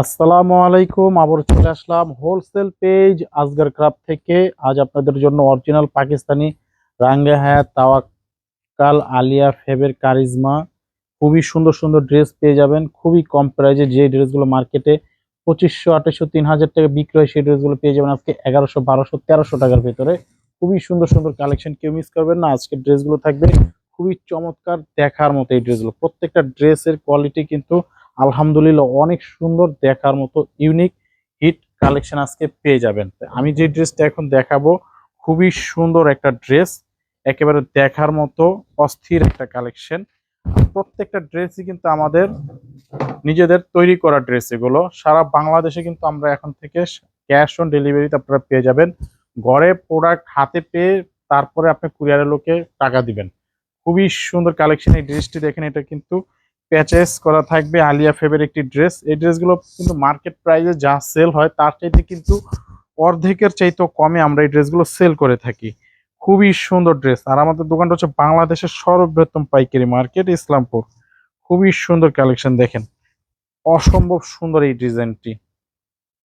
আসসালামু আলাইকুম আবার চলে আসলাম হোলসেল পেজ আজগার ক্রাফট থেকে। আজ আপনাদের জন্য অরিজিনাল পাকিস্তানি রাঙ্গে হায়াত তাওয়াক্কাল আলিয়া ফেবের কারিজমা। খুবই সুন্দর সুন্দর ড্রেস পেয়ে যাবেন। খুবই কম প্রাইজে যে ড্রেসগুলো মার্কেটে পঁচিশশো, আঠাশশো, তিন হাজার টাকা বিক্রি হয় সেই ড্রেসগুলো পেয়ে যাবেন আজকে এগারোশো, বারোশো, তেরোশো টাকার ভেতরে। খুবই সুন্দর সুন্দর কালেকশন, কেউ মিস করবেন না। আজকের ড্রেসগুলো থাকবে খুবই চমৎকার দেখার মতো এই ড্রেসগুলো। প্রত্যেকটা ড্রেসের কোয়ালিটি কিন্তু আলহামদুলিল্লাহ অনেক সুন্দর দেখার মতো ইউনিক হিট কালেকশন আজকে পেয়ে যাবেন। আমি যে ড্রেসটা এখন দেখাবো, খুবই সুন্দর একটা ড্রেস একেবারে দেখার মতো অস্থির একটা কালেকশন প্রত্যেকটা ড্রেসই কিন্তু আমাদের নিজেদের তৈরি করা ড্রেস এগুলো। সারা বাংলাদেশে কিন্তু আমরা এখন থেকে ক্যাশ অন ডেলিভারিতে আপনারা পেয়ে যাবেন। ঘরে প্রোডাক্ট হাতে পেয়ে তারপরে আপনি কুরিয়ারের লোকে টাকা দিবেন। খুবই সুন্দর কালেকশন এই ড্রেসটি দেখেন, এটা কিন্তু প্যাচেস করা থাকবে আলিয়া ফেবের একটি ড্রেস এই ড্রেসগুলো কিন্তু মার্কেট প্রাইসে যা সেল হয়, তার চাইতে কিন্তু অর্ধেকের চাইতেও কমে আমরা এই ড্রেসগুলো সেল করে থাকি। খুবই সুন্দর ড্রেস আর আমাদের দোকানটা হচ্ছে বাংলাদেশের সর্ববৃহত্তম পাইকারি মার্কেট ইসলামপুর। খুবই সুন্দর কালেকশন দেখেন। অসম্ভব সুন্দর এই ডিজাইনটি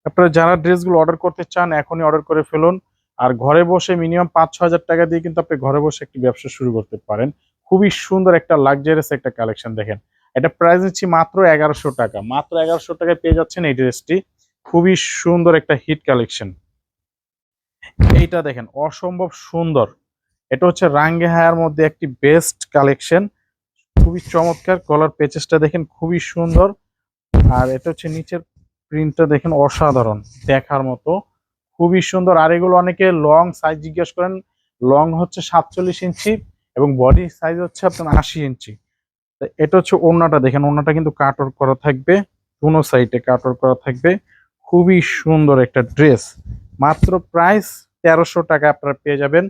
আপনারা যারা ড্রেসগুলো অর্ডার করতে চান, এখনই অর্ডার করে ফেলুন। আর ঘরে বসে মিনিমাম পাঁচ ছ হাজার টাকা দিয়ে কিন্তু আপনি ঘরে বসে একটি ব্যবসা শুরু করতে পারেন। খুবই সুন্দর একটা লাক্সারিয়াস একটা কালেকশন দেখেন। এটা প্রাইস নিচ্ছি মাত্র এগারোশো টাকা। মাত্র এগারোশো টাকায় পেয়ে যাচ্ছেন এই ড্রেসটি। খুবই সুন্দর একটা হিট কালেকশন এইটা দেখেন, অসম্ভব সুন্দর। এটা হচ্ছে রাঙ্গে হায়ার মধ্যে একটি বেস্ট কালেকশন খুবই চমৎকার কলার পেচেসটা দেখেন, খুবই সুন্দর। আর এটা হচ্ছে নিচের প্রিন্টটা দেখেন অসাধারণ, দেখার মতো। খুবই সুন্দর। আর এগুলো অনেকে লং সাইজ জিজ্ঞেস করেন লং হচ্ছে সাতচল্লিশ ইঞ্চি এবং বডি সাইজ হচ্ছে আপনার আশি ইঞ্চি। এটা হচ্ছে ওড়নাটা। দেখেন, ওড়নাটা কিন্তু কাটর করা থাকবে। দুনো সাইডে কাটর করা থাকবে। খুবই সুন্দর একটা ড্রেস। মাত্র প্রাইস তেরোশো টাকা আপনারা পেয়ে যাবেন।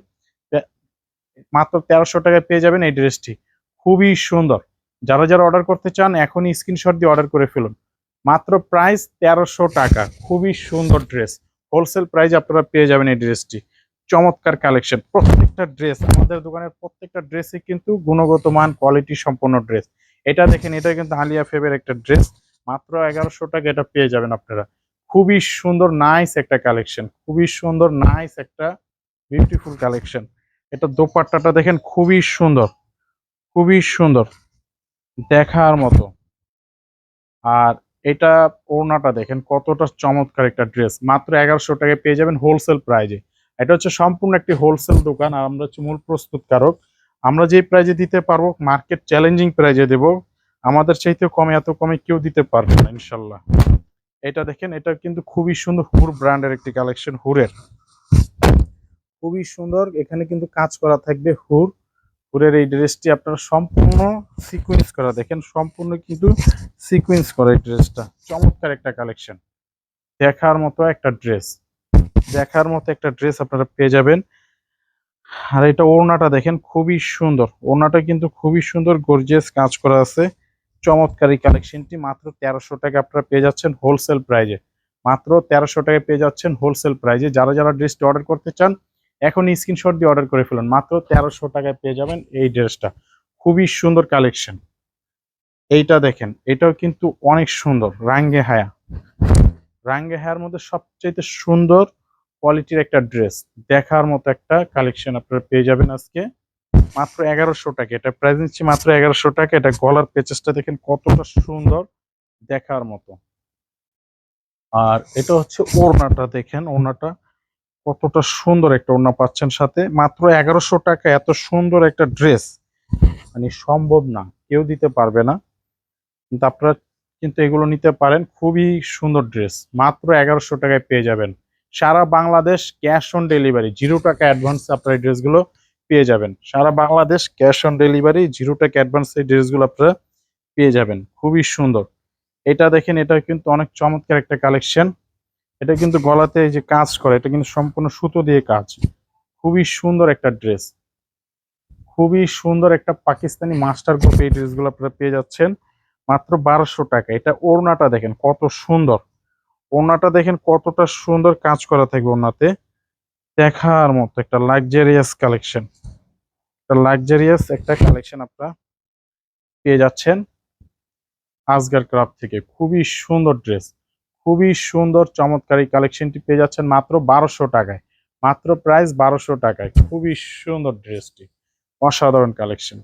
মাত্র তেরোশো টাকায় পেয়ে যাবেন এই ড্রেসটি। খুবই সুন্দর। যারা যারা অর্ডার করতে চান, এখনই স্ক্রিনশট দিয়ে অর্ডার করে ফেলুন। মাত্র প্রাইস তেরোশো টাকা। খুবই সুন্দর ড্রেস। হোলসেল প্রাইস আপনারা পেয়ে যাবেন এই ড্রেসটি। চমৎকার কালেকশন প্রত্যেকটা ড্রেস আমাদের দোকানের প্রত্যেকটা ড্রেসই কিন্তু গুণগত মান কোয়ালিটি সম্পন্ন ড্রেস এটা দেখেন এটা কিন্তু আলিয়া ফেবের একটা ড্রেস মাত্র এগারোশো টাকা এটা পেয়ে যাবেন আপনারা। খুবই সুন্দর নাইস একটা কালেকশন খুবই সুন্দর নাইস একটা বিউটিফুল কালেকশন এটা দোপাট্টাটা দেখেন, খুবই সুন্দর। খুবই সুন্দর। দেখার মতো। আর এটা ওড়নাটা দেখেন, কতটা চমৎকার একটা ড্রেস মাত্র এগারোশো টাকায় পেয়ে যাবেন হোলসেল প্রাইজে এটা হচ্ছে সম্পূর্ণ একটি হোলসেল দোকান আর আমরা হচ্ছে মূল প্রস্তুতকারক। আমরা যে প্রাইজে দিতে পারব মার্কেট চ্যালেঞ্জিং প্রাইজে দেব। আমাদের চাইতে কমে, এত কমে কেউ দিতে পারবে না, ইনশাল্লাহ। এটা দেখেন, এটা কিন্তু খুবই সুন্দর হুর ব্র্যান্ডের একটি কালেকশন হুরের। খুবই সুন্দর, এখানে কিন্তু কাজ করা থাকবে হুর। হুরের এই ড্রেসটি আপনারা সম্পূর্ণ সিকুয়েন্স করা, দেখেন, সম্পূর্ণ কিন্তু সিকুয়েন্স করা এই ড্রেসটা চমৎকার একটা কালেকশন দেখার মতো একটা ড্রেস দেখার মতো একটা ড্রেস আপনারা পেয়ে যাবেন। আর এটা ওড়নাটা দেখেন, খুবই সুন্দর। ওড়নাটা কিন্তু খুবই সুন্দর গর্জিয়াস কাজ করা আছে। চমৎকার কালেকশনটি মাত্র তেরোশো টাকা আপনারা পেয়ে যাচ্ছেন হোলসেল প্রাইজে মাত্র তেরোশো টাকায় পেয়ে যাচ্ছেন হোলসেল প্রাইজে যারা যারা ড্রেসটি অর্ডার করতে চান, এখন স্ক্রিনশট দিয়ে অর্ডার করে ফেলুন। মাত্র তেরোশো টাকায় পেয়ে যাবেন এই ড্রেসটা খুবই সুন্দর কালেকশন এইটা দেখেন, এটাও কিন্তু অনেক সুন্দর। রাঙ্গে হায়া রাঙ্গে হায়ার মধ্যে সবচাইতে সুন্দর কোয়ালিটির একটা ড্রেস দেখার মতো একটা কালেকশন আপনারা পেয়ে যাবেন আজকে। মাত্র এগারোশো টাকা। এটা প্রাইস নিচ্ছি মাত্র এগারোশো টাকা। এটা গলার পেচেসটা দেখেন কতটা সুন্দর দেখার মতো। আর এটা হচ্ছে ওড়নাটা দেখেন, ওড়নাটা কতটা সুন্দর একটা ওড়না পাচ্ছেন সাথে। মাত্র এগারোশো টাকা। এত সুন্দর একটা ড্রেস মানে সম্ভব না। কেউ দিতে পারবে না। কিন্তু আপনারা কিন্তু এগুলো নিতে পারেন। খুবই সুন্দর ড্রেস মাত্র এগারোশো টাকায় পেয়ে যাবেন। সারা Bangladesh cash on delivery, zero টাকা অ্যাডভান্স আপনারা এই ড্রেসগুলো পেয়ে যাবেন। সারা Bangladesh cash on delivery, zero টাকা অ্যাডভান্স এই ড্রেসগুলো আপনারা পেয়ে যাবেন। খুবই সুন্দর। এটা দেখেন, এটা কিন্তু অনেক চমৎকার একটা কালেকশন এটা কিন্তু গলাতে যে কাজ করে, এটা কিন্তু সম্পূর্ণ সুতো দিয়ে কাজ। খুবই সুন্দর একটা ড্রেস। খুবই সুন্দর একটা পাকিস্তানি মাস্টার গ্রুপ এই ড্রেসগুলো আপনারা পেয়ে যাচ্ছেন। মাত্র বারোশো টাকা। এটা ওড়নাটা দেখেন, কত সুন্দর। ওড়নাটা দেখেন কতটা সুন্দর কাজ করা থাকবে ওনাতে। দেখার মতো একটা লাক্সারিয়াস কালেকশন একটা লাক্সারিয়াস একটা কালেকশন আপনারা পেয়ে যাচ্ছেন আজগার ক্রাফট থেকে। খুবই সুন্দর ড্রেস খুবই সুন্দর চমৎকার কালেকশনটি পেয়ে যাচ্ছেন মাত্র বারোশো টাকায়। মাত্র প্রাইস বারোশো টাকায়। খুবই সুন্দর ড্রেসটি অসাধারণ কালেকশন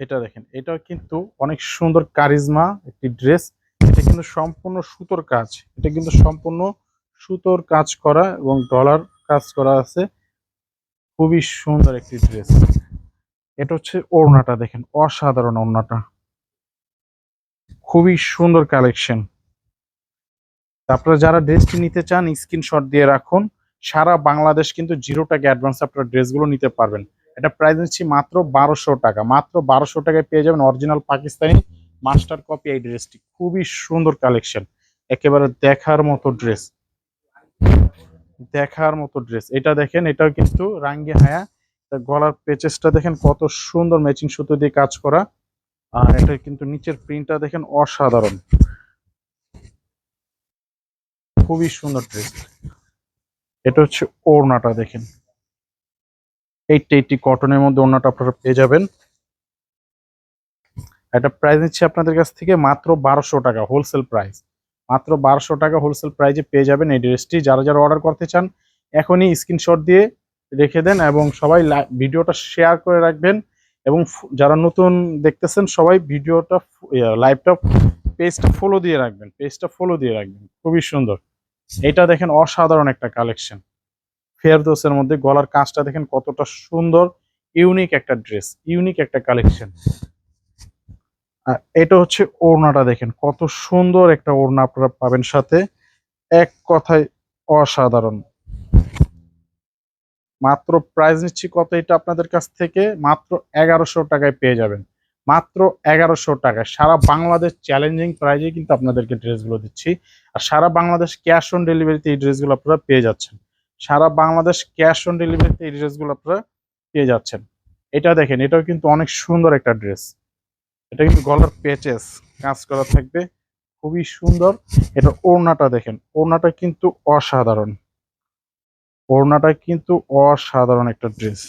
এটা দেখেন, এটাও কিন্তু অনেক সুন্দর কারিজমা একটি ড্রেস। এটা কিন্তু সম্পূর্ণ সুতোর কাজ। এটা কিন্তু সম্পূর্ণ সুতোর কাজ করা এবং ডলার কাজ করা আছে। খুবই সুন্দর একটি ড্রেস। এটা হচ্ছে ওড়নাটা দেখেন, অসাধারণ ওড়নাটা। খুবই সুন্দর কালেকশন। আপনারা যারা ড্রেসটি নিতে চান, স্ক্রিনশট দিয়ে রাখুন। সারা বাংলাদেশ কিন্তু জিরো টাকা অ্যাডভান্স আপনারা ড্রেসগুলো নিতে পারবেন। এটা প্রাইস নিচ্ছি মাত্র বারোশো টাকা। মাত্র বারোশো টাকায় পেয়ে যাবেন অরিজিনাল পাকিস্তানি মাস্টার কপি এই ড্রেসটি খুবই সুন্দর কালেকশন একেবারে দেখার মতো ড্রেস দেখার মতো ড্রেস এটা দেখেন, এটাও কিন্তু রাঙ্গি হায়া। গলার পেচেসটা দেখেন, কত সুন্দর ম্যাচিং সুতো দিয়ে কাজ করা। আর এটা কিন্তু নিচের প্রিন্টটা দেখেন অসাধারণ। খুবই সুন্দর ড্রেস এটা হচ্ছে ওড়নাটা দেখেন। এইটটি এইটটি কটনের মধ্যে অন্যটা আপনারা পেয়ে যাবেন। এটা প্রাইস নিচ্ছে আপনাদের কাছ থেকে মাত্র বারোশো টাকা হোলসেল প্রাইস মাত্র বারোশো টাকা হোলসেল প্রাইজে পেয়ে যাবেন এই ড্রেসটি যারা যারা অর্ডার করতে চান, এখনই স্ক্রিনশট দিয়ে রেখে দেন এবং সবাই ভিডিওটা শেয়ার করে রাখবেন এবং যারা নতুন দেখতেছেন, সবাই ভিডিওটা লাইভটা পেজটা ফলো দিয়ে রাখবেন। পেজটা ফলো দিয়ে রাখবেন। খুবই সুন্দর। এটা দেখেন অসাধারণ একটা কালেকশন ফেয়ারদোসের মধ্যে গলার কাজটা দেখেন কতটা সুন্দর ইউনিক একটা ড্রেস ইউনিক একটা কালেকশন এটা হচ্ছে ওড়নাটা দেখেন, কত সুন্দর একটা ওড়না আপনারা পাবেন সাথে। এক কথায় অসাধারণ। মাত্র প্রাইস নিচ্ছি কত এটা আপনাদের কাছ থেকে? মাত্র এগারোশো টাকায় পেয়ে যাবেন। মাত্র এগারোশো টাকায় সারা বাংলাদেশ চ্যালেঞ্জিং প্রাইজে কিন্তু আপনাদেরকে ড্রেসগুলো দিচ্ছি। আর সারা বাংলাদেশ ক্যাশ অন ডেলিভারিতে এই ড্রেসগুলো আপনারা পেয়ে যাচ্ছেন। সারা বাংলাদেশ ক্যাশ অন ডেলিভারিতে এই ড্রেসগুলো আপনারা পেয়ে যাচ্ছেন। এটা দেখেন, এটাও কিন্তু অনেক সুন্দর একটা ড্রেস। এটা কিন্তু গলার পেচেস কাজ করা থাকবে, খুবই সুন্দর। এটা ওড়নাটা দেখেন, ওড়নাটা কিন্তু অসাধারণ। ওড়নাটা কিন্তু অসাধারণ একটা ড্রেস।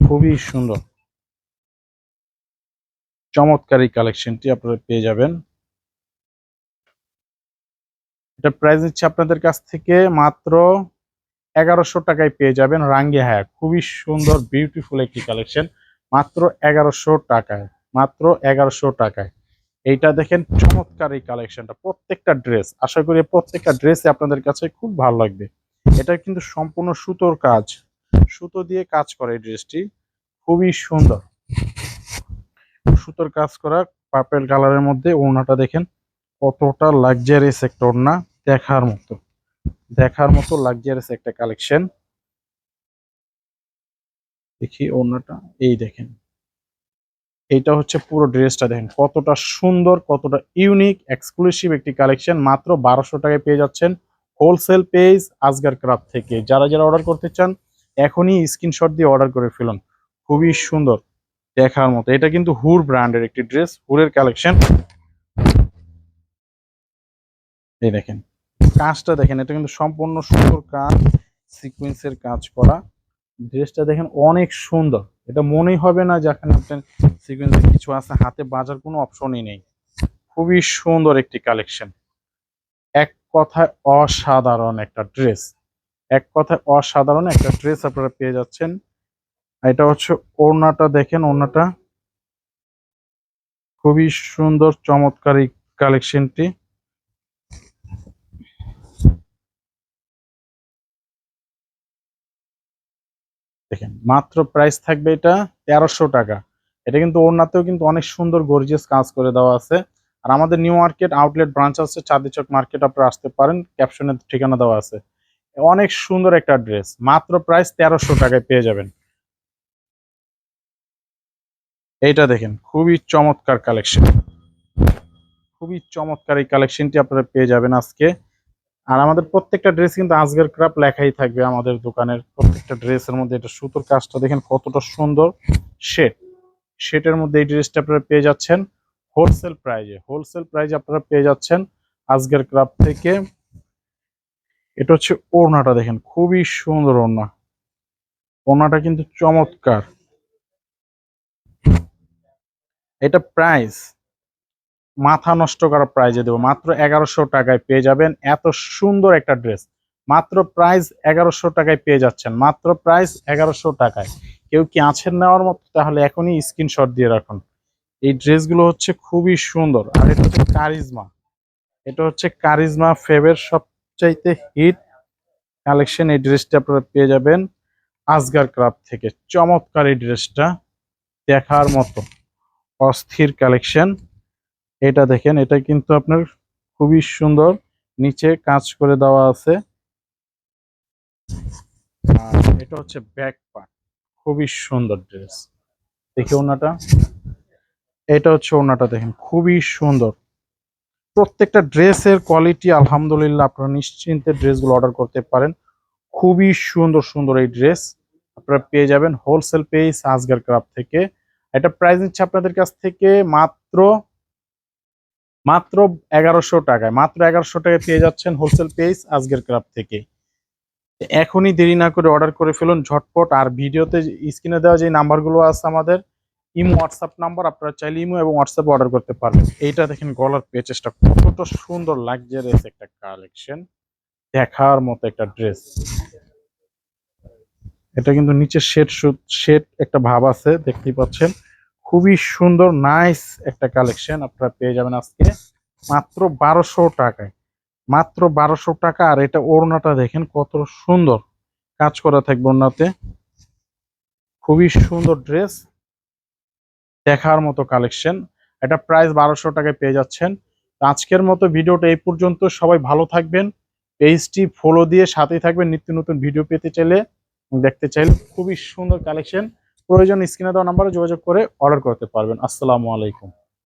খুবই সুন্দর। চমৎকারী কালেকশনটি আপনারা পেয়ে যাবেন। এটা প্রাইস নিচ্ছে আপনাদের কাছ থেকে মাত্র এগারোশো টাকায় পেয়ে যাবেন রাঙ্গে হ্যাঁ। খুবই সুন্দর বিউটিফুল একটি কালেকশন মাত্র এগারোশো টাকায়, মাত্র এগারোশো টাকায়। এইটা দেখেন চমৎকার এই কালেকশনটা প্রত্যেকটা ড্রেস আশা করি প্রত্যেকটা ড্রেসে আপনাদের কাছে খুব ভালো লাগবে। এটা কিন্তু সম্পূর্ণ সুতোর কাজ। সুতো দিয়ে কাজ করে এই ড্রেসটি খুবই সুন্দর। সুতোর কাজ করা পার্পেল কালারের মধ্যে ওড়নাটা দেখেন, কতটা লাক্সারিয়াস একটা ওড়না দেখার মতো। দেখার মতো লাক্সারিয়াস একটা কালেকশন দেখি ওড়নাটা, এই দেখেন। এইটা হচ্ছে পুরো ড্রেসটা দেখেন, কতটা সুন্দর, কতটা ইউনিক এক্সক্লুসিভ একটি কালেকশন মাত্র বারোশো টাকায় পেয়ে যাচ্ছেন হোলসেল পেজ আজগার ক্রাফট থেকে। যারা যারা অর্ডার করতে চান, এখনই স্ক্রিনশট দিয়ে অর্ডার করে ফেলুন। খুবই সুন্দর দেখার মতো। এটা কিন্তু হুর ব্র্যান্ডের একটি ড্রেস হুরের কালেকশন এই দেখেন। কাজটা দেখেন, এটা কিন্তু সম্পূর্ণ সুন্দর কাজ সিকোয়েন্সের কাজ করা। ড্রেসটা দেখেন অনেক সুন্দর। এটা মনেই হবে না যে এখানে আপনার সিকোয়েন্সের কিছু আছে, হাতে বাজার কোনো অপশনই নেই। খুবই সুন্দর একটি কালেকশন এক কথায় অসাধারণ একটা ড্রেস এক কথায় অসাধারণ একটা ড্রেস আপনারা পেয়ে যাচ্ছেন। এটা হচ্ছে ওড়নাটা দেখেন, ওড়নাটা। খুবই সুন্দর, চমৎকার কালেকশনটি দেখেন, মাত্র প্রাইস থাকবে এটা তেরোশো টাকা। এটা কিন্তু ওড়নাতেও কিন্তু অনেক সুন্দর গর্জিয়াস কাজ করে দেওয়া আছে। আর আমাদের নিউ মার্কেট আউটলেট ব্রাঞ্চ আছে চাঁদিচক মার্কেট আপনারা আসতে পারেন ক্যাপশনের ঠিকানা দেওয়া আছে। অনেক সুন্দর একটা ড্রেস মাত্র প্রাইস তেরোশো টাকায় পেয়ে যাবেন। এইটা দেখেন, খুবই চমৎকার কালেকশন খুবই চমৎকার এই কালেকশনটি আপনারা পেয়ে যাবেন আজকে। আর আমাদের প্রত্যেকটা ড্রেস কিন্তু আজকের ক্রাফট লেখাই থাকবে আমাদের দোকানের প্রত্যেকটা ড্রেসের মধ্যে। এটা সুতোর কাজটা দেখেন কতটা সুন্দর। শেড শেটের মধ্যে এই ড্রেসটা আপনারা পেয়ে যাচ্ছেন। হোলসেল প্রাইজে হোলসেল প্রাইজে আপনারা পেয়ে যাচ্ছেন আজকের ক্রাফট থেকে। এটা হচ্ছে ওড়নাটা দেখেন, খুবই সুন্দর ওড়না। ওড়নাটা কিন্তু চমৎকার। এটা প্রাইস মাথা নষ্ট করা প্রাইজে দেবো। মাত্র এগারোশো টাকায় পেয়ে যাবেন এত সুন্দর একটা ড্রেস মাত্র প্রাইস এগারোশো টাকায় পেয়ে যাচ্ছেন। মাত্র প্রাইস এগারোশো টাকায়। কেউ কি আছেন নেওয়ার মতো? তাহলে এখনই স্ক্রিনশট দিয়ে রাখুন। এই ড্রেসগুলো হচ্ছে খুবই সুন্দর। আর এটা হচ্ছে কারিজমা এটা হচ্ছে কারিজমা ফেবের সবচাইতে হিট কালেকশন এই ড্রেসটা আপনারা পেয়ে যাবেন আজগার ক্রাফট থেকে। চমৎকার এই ড্রেসটা দেখার মতো। অস্থির কালেকশন এটা দেখেন, এটা কিন্তু আপনার খুবই সুন্দর। নিচে কাজ করে দেওয়া আছে। আর এটা হচ্ছে ব্যাক পার্ট খুবই সুন্দর ড্রেস দেখি ওনাটা এটা হচ্ছে ওনাটা দেখেন, খুবই সুন্দর। প্রত্যেকটা ড্রেসের কোয়ালিটি আলহামদুলিল্লাহ, আপনারা নিশ্চিন্তে ড্রেসগুলো অর্ডার করতে পারেন। খুবই সুন্দর সুন্দর এই ড্রেস আপনারা পেয়ে যাবেন হোলসেল পেজ আজগার ক্রাফট থেকে। এটা প্রাইস নিচ্ছে আপনাদের কাছ থেকে মাত্র মাত্র এগারোশো টাকায়। মাত্র এগারোশো টাকায় পেয়ে যাচ্ছেন হোলসেল পেজ আজকের ক্রাফট থেকে। এখনই দেরি না করে অর্ডার করে ফেলুন, ঝটপট। আর ভিডিওতে স্ক্রিনে দেওয়া যে নাম্বারগুলো আছে আমাদের, ইমো হোয়াটসঅ্যাপ নাম্বার আপনারা চাইলে ইমো এবং হোয়াটসঅ্যাপে অর্ডার করতে পারবেন। এইটা দেখেন গলার পেচেসটা কতটা সুন্দর লাগজারিয়াস একটা কালেকশন দেখার মতো একটা ড্রেস এটা কিন্তু নিচে শেড শেড একটা ভাব আছে, দেখতেই পাচ্ছেন। খুবই সুন্দর নাইস একটা কালেকশন আপনারা পেয়ে যাবেন আজকে। মাত্র বারোশো টাকায়। মাত্র বারোশো টাকা, আর এটা ওড়নাটা দেখেন কত সুন্দর। কাজ করা থাকবে ওড়নাতে। খুবই সুন্দর ড্রেস দেখার মতো কালেকশন এটা প্রাইস বারোশো টাকায় পেয়ে যাচ্ছেন। আজকের মতো ভিডিওটা এই পর্যন্ত। সবাই ভালো থাকবেন। পেজটি ফলো দিয়ে সাথেই থাকবেন। নিত্য নতুন ভিডিও পেতে চাইলে দেখতে চাইলে। খুবই সুন্দর কালেকশন প্রয়োজন স্ক্রিনে দেওয়া নাম্বারে যোগাযোগ করে অর্ডার করতে পারবেন। আসসালামু আলাইকুম।